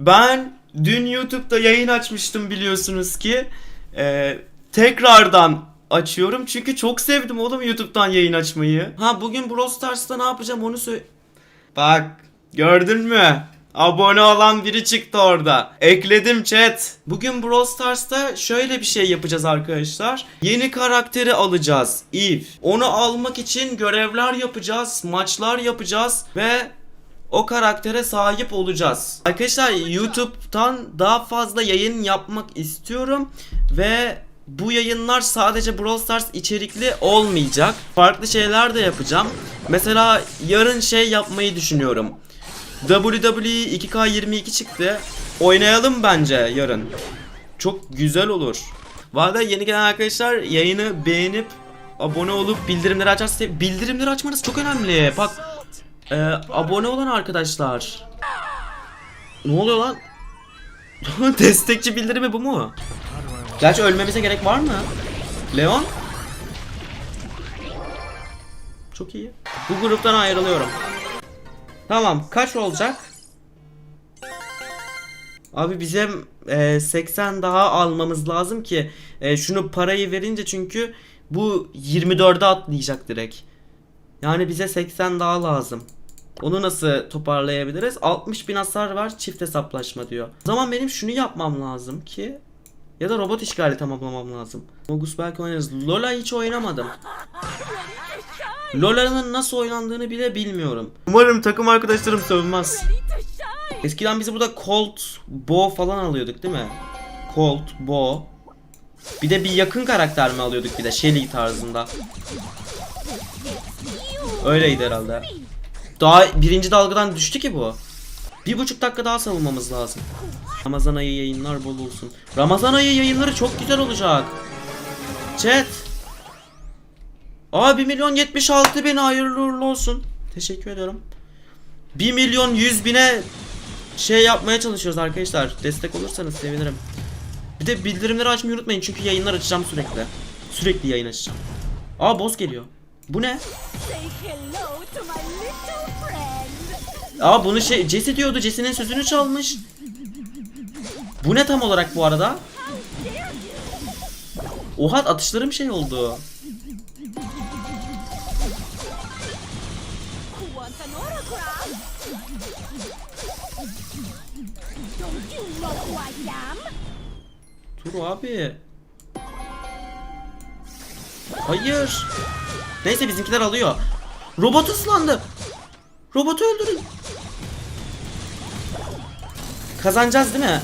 Ben dün YouTube'da yayın açmıştım biliyorsunuz ki. Ee, tekrardan açıyorum çünkü çok sevdim oğlum YouTube'dan yayın açmayı. Ha bugün Brawl Stars'ta ne yapacağım onu söyle... Bak gördün mü? Abone olan biri çıktı orada. Ekledim chat. Bugün Brawl Stars'ta şöyle bir şey yapacağız arkadaşlar. Yeni karakteri alacağız. Eve. Onu almak için görevler yapacağız, maçlar yapacağız ve o karaktere sahip olacağız. Arkadaşlar YouTube'dan daha fazla yayın yapmak istiyorum ve bu yayınlar sadece Brawl Stars içerikli olmayacak. Farklı şeyler de yapacağım. Mesela yarın şey yapmayı düşünüyorum. WWE 2K22 çıktı. Oynayalım bence yarın. Çok güzel olur. Bu arada yeni gelen arkadaşlar yayını beğenip abone olup bildirimleri açarsa bildirimleri açmanız çok önemli. Bak ee, abone olan arkadaşlar. Ne oluyor lan? Destekçi bildirimi bu mu? Gerçi ölmemize gerek var mı? Leon? Çok iyi. Bu gruptan ayrılıyorum. Tamam kaç olacak? Abi bize e, 80 daha almamız lazım ki e, şunu parayı verince çünkü bu 24'e atlayacak direkt. Yani bize 80 daha lazım. Onu nasıl toparlayabiliriz? 60 bin hasar var çift hesaplaşma diyor. O zaman benim şunu yapmam lazım ki ya da robot işgali tamamlamam lazım. Mogus belki oynarız. Lola hiç oynamadım. Lola'nın nasıl oynandığını bile bilmiyorum. Umarım takım arkadaşlarım sövmez. Eskiden biz burada Colt, Bo falan alıyorduk değil mi? Colt, Bo. Bir de bir yakın karakter mi alıyorduk bir de Shelly tarzında. Öyleydi herhalde. Daha birinci dalgadan düştü ki bu. Bir buçuk dakika daha savunmamız lazım. Ramazan ayı yayınlar bol olsun. Ramazan ayı yayınları çok güzel olacak. Chat. Aa 1 milyon 76 bin hayırlı uğurlu olsun. Teşekkür ediyorum. 1 milyon 100 bine şey yapmaya çalışıyoruz arkadaşlar. Destek olursanız sevinirim. Bir de bildirimleri açmayı unutmayın çünkü yayınlar açacağım sürekli. Sürekli yayın açacağım. Aa boss geliyor. Bu ne? Aa bunu şey Jesse diyordu. Jesse'nin sözünü çalmış. Bu ne tam olarak bu arada? Oha atışlarım şey oldu. Dur abi. Hayır. Neyse bizimkiler alıyor. Robot ıslandı. Robotu öldürün. Kazanacağız değil mi?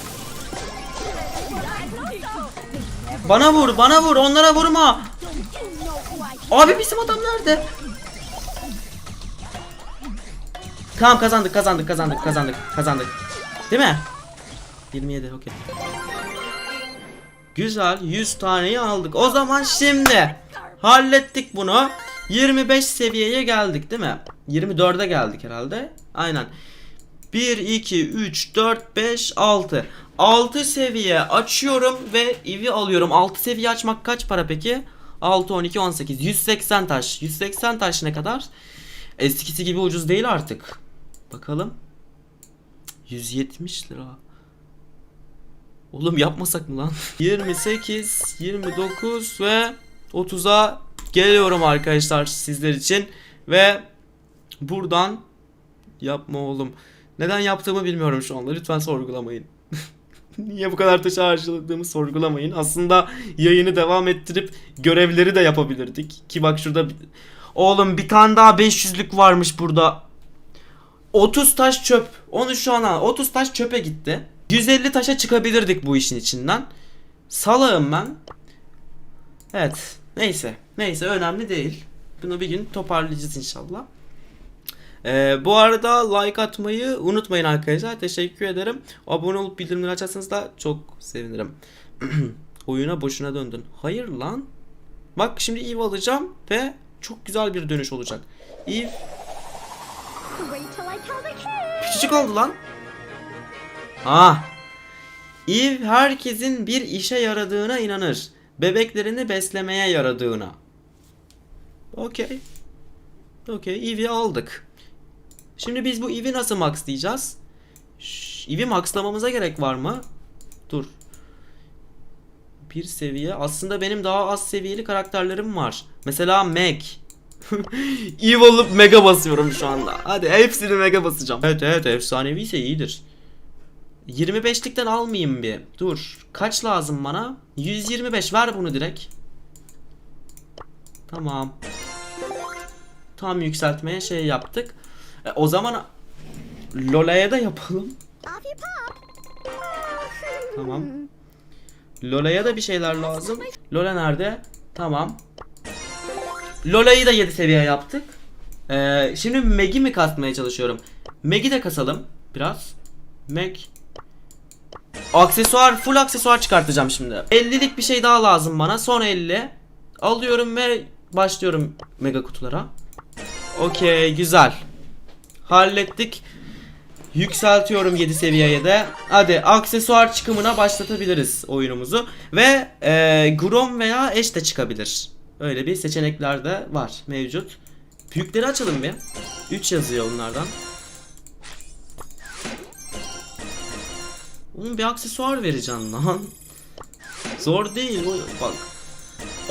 Bana vur, bana vur, onlara vurma. Abi bizim adam nerede? Tamam kazandık kazandık kazandık kazandık kazandık. Değil mi? 27 okey. Güzel 100 taneyi aldık. O zaman şimdi hallettik bunu. 25 seviyeye geldik değil mi? 24'e geldik herhalde. Aynen. 1, 2, 3, 4, 5, 6. 6 seviye açıyorum ve evi alıyorum. 6 seviye açmak kaç para peki? 6, 12, 18. 180 taş. 180 taş ne kadar? Eskisi gibi ucuz değil artık. Bakalım. 170 lira. Oğlum yapmasak mı lan? 28, 29 ve 30'a geliyorum arkadaşlar sizler için. Ve buradan yapma oğlum. Neden yaptığımı bilmiyorum şu anda. Lütfen sorgulamayın. Niye bu kadar taşı harcadığımı sorgulamayın. Aslında yayını devam ettirip görevleri de yapabilirdik. Ki bak şurada Oğlum bir tane daha 500'lük varmış burada. 30 taş çöp. Onu şu an al. 30 taş çöpe gitti. 150 taşa çıkabilirdik bu işin içinden. Salağım ben. Evet. Neyse. Neyse önemli değil. Bunu bir gün toparlayacağız inşallah. Ee, bu arada like atmayı unutmayın arkadaşlar. Teşekkür ederim. Abone olup bildirimleri açarsanız da çok sevinirim. Oyuna boşuna döndün. Hayır lan. Bak şimdi Eve alacağım ve çok güzel bir dönüş olacak. Eve küçücük oldu lan. Ah. Eve herkesin bir işe yaradığına inanır. Bebeklerini beslemeye yaradığına. Okey. Okey. Eve'i aldık. Şimdi biz bu Eve'i nasıl maxlayacağız? Eevee maxlamamıza gerek var mı? Dur. Bir seviye. Aslında benim daha az seviyeli karakterlerim var. Mesela Meg. Eve olup mega basıyorum şu anda. Hadi hepsini mega basacağım. Evet evet efsanevi ise iyidir. 25'likten almayayım bir. Dur. Kaç lazım bana? 125 ver bunu direkt. Tamam. Tam yükseltmeye şey yaptık. E, o zaman Lola'ya da yapalım. Tamam. Lola'ya da bir şeyler lazım. Lola nerede? Tamam. Lola'yı da 7 seviye yaptık. Ee, şimdi Meg'i mi kasmaya çalışıyorum? Meg'i de kasalım biraz. Meg. Aksesuar, full aksesuar çıkartacağım şimdi. 50'lik bir şey daha lazım bana. Son 50. Alıyorum ve başlıyorum mega kutulara. Okey, güzel. Hallettik. Yükseltiyorum 7 seviyeye de. Hadi aksesuar çıkımına başlatabiliriz oyunumuzu. Ve e, Grom veya Eş de çıkabilir. Öyle bir seçenekler de var mevcut. Büyükleri açalım bir. 3 yazıyor onlardan. Oğlum bir aksesuar vereceksin lan. Zor değil bu bak.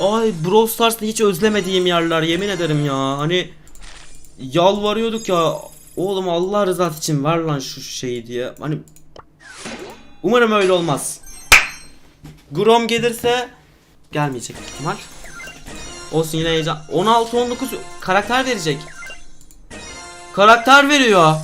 Ay Brawl Stars'ta hiç özlemediğim yerler yemin ederim ya. Hani yalvarıyorduk ya. Oğlum Allah rızası için ver lan şu şeyi diye. Hani umarım öyle olmaz. Grom gelirse gelmeyecek ihtimal. Olsun yine heyecan. 16 19 karakter verecek. Karakter veriyor.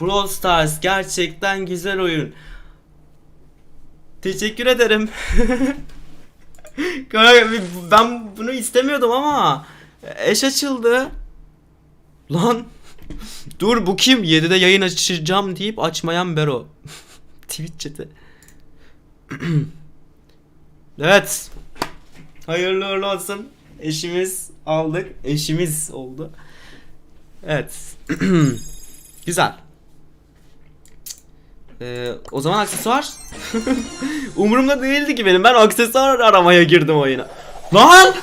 Brawl Stars gerçekten güzel oyun. Teşekkür ederim. Ben bunu istemiyordum ama eş açıldı. Lan dur bu kim? 7'de yayın açacağım deyip açmayan Bero. Twitch chat'i. evet. Hayırlı uğurlu olsun. Eşimiz aldık. Eşimiz oldu. Evet. Güzel. Ee, o zaman aksesuar. Umurumda değildi ki benim. Ben aksesuar aramaya girdim oyuna. Lan!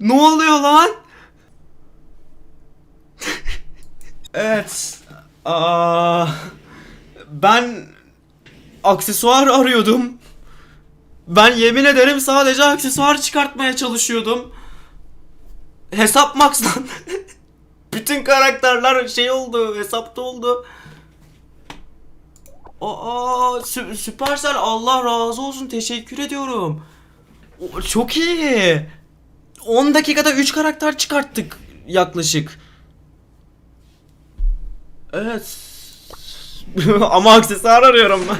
Ne oluyor lan? evet. Aa, ben aksesuar arıyordum. Ben yemin ederim sadece aksesuar çıkartmaya çalışıyordum. Hesap max. Bütün karakterler şey oldu, hesapta oldu. Aa, Sü- Süpersel Allah razı olsun teşekkür ediyorum. O, çok iyi. 10 dakikada 3 karakter çıkarttık yaklaşık. Evet. Ama aksesuar arıyorum ben.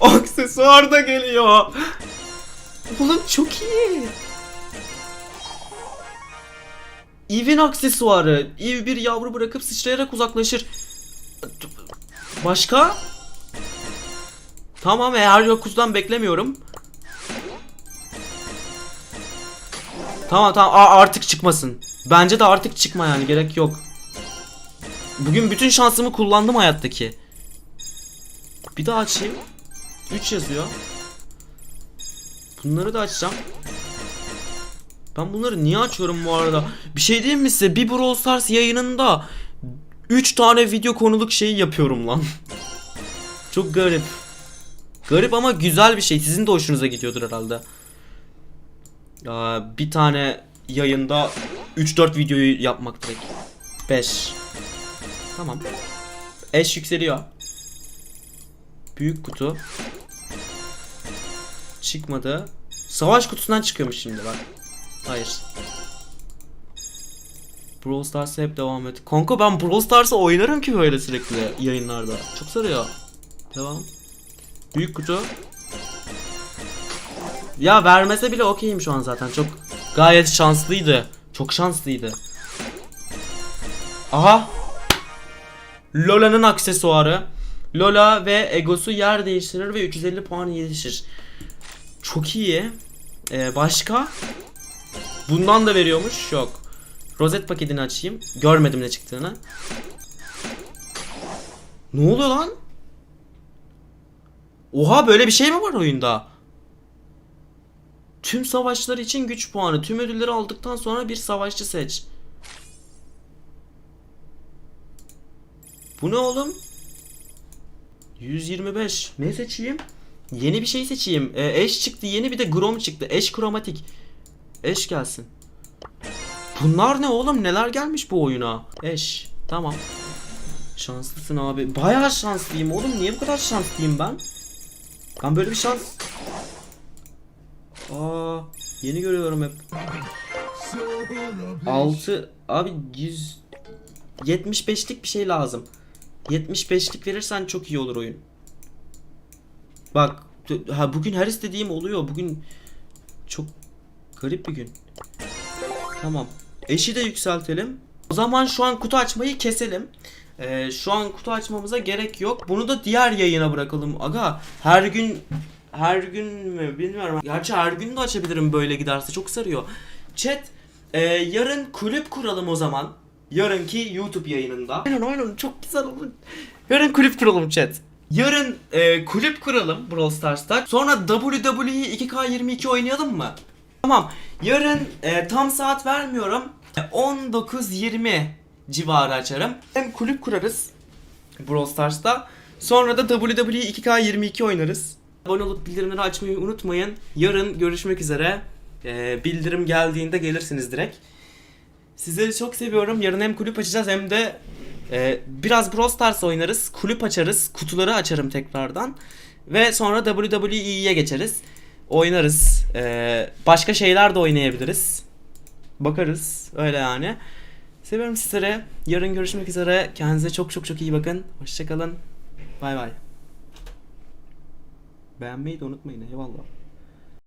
aksesuar da geliyor. Oğlum çok iyi. Eve'in aksesuarı. Eve bir yavru bırakıp sıçrayarak uzaklaşır. Başka? Tamam eğer yokuzdan beklemiyorum. Tamam tamam Aa, artık çıkmasın. Bence de artık çıkma yani gerek yok. Bugün bütün şansımı kullandım hayattaki. Bir daha açayım. 3 yazıyor. Bunları da açacağım. Ben bunları niye açıyorum bu arada? Bir şey diyeyim mi size? Bir Brawl Stars yayınında 3 tane video konuluk şeyi yapıyorum lan. Çok garip. Garip ama güzel bir şey. Sizin de hoşunuza gidiyordur herhalde. Aa, bir tane yayında 3-4 videoyu yapmak direkt. 5. Tamam. Eş yükseliyor. Büyük kutu. Çıkmadı. Savaş kutusundan çıkıyormuş şimdi bak. Hayır. Brawl Stars'a hep devam et. Kanka ben Brawl Stars'a oynarım ki böyle sürekli yayınlarda. Çok sarıyor. Devam. Büyük kutu. Ya vermese bile okeyim şu an zaten. Çok gayet şanslıydı. Çok şanslıydı. Aha. Lola'nın aksesuarı. Lola ve Egosu yer değiştirir ve 350 puan yetişir. Çok iyi. Ee, başka? Bundan da veriyormuş. Yok. Rozet paketini açayım. Görmedim ne çıktığını. Ne oluyor lan? Oha böyle bir şey mi var oyunda? Tüm savaşlar için güç puanı. Tüm ödülleri aldıktan sonra bir savaşçı seç. Bu ne oğlum? 125. Ne seçeyim? Yeni bir şey seçeyim. E, eş çıktı yeni bir de Grom çıktı. Eş kromatik. Eş gelsin. Bunlar ne oğlum? Neler gelmiş bu oyuna? Eş. Tamam. Şanslısın abi. Bayağı şanslıyım oğlum. Niye bu kadar şanslıyım ben? Ben böyle bir şans... Aa, yeni görüyorum hep. So rubbish. 6 abi 100 75'lik bir şey lazım. 75'lik verirsen çok iyi olur oyun. Bak ha bugün her istediğim oluyor. Bugün çok garip bir gün. Tamam. Eşi de yükseltelim. O zaman şu an kutu açmayı keselim. Ee, şu an kutu açmamıza gerek yok. Bunu da diğer yayına bırakalım. Aga her gün her gün mü bilmiyorum. Gerçi her gün de açabilirim böyle giderse. Çok sarıyor. Chat ee, yarın kulüp kuralım o zaman. Yarınki YouTube yayınında. Aynen aynen çok güzel olur. Yarın kulüp kuralım chat. Yarın e, kulüp kuralım Brawl Stars'ta. Sonra WWE 2K22 oynayalım mı? Tamam. Yarın e, tam saat vermiyorum. E, 19.20 civarı açarım. Hem kulüp kurarız Brawl Stars'ta. Sonra da WWE 2K22 oynarız. Abone olup bildirimleri açmayı unutmayın. Yarın görüşmek üzere. E, bildirim geldiğinde gelirsiniz direkt. Sizleri çok seviyorum. Yarın hem kulüp açacağız hem de e, biraz Brawl Stars oynarız. Kulüp açarız. Kutuları açarım tekrardan. Ve sonra WWE'ye geçeriz. Oynarız. E, başka şeyler de oynayabiliriz. Bakarız. Öyle yani. Seviyorum sizleri. Yarın görüşmek üzere. Kendinize çok çok çok iyi bakın. Hoşçakalın. Bay bay. Beğenmeyi de unutmayın. Eyvallah.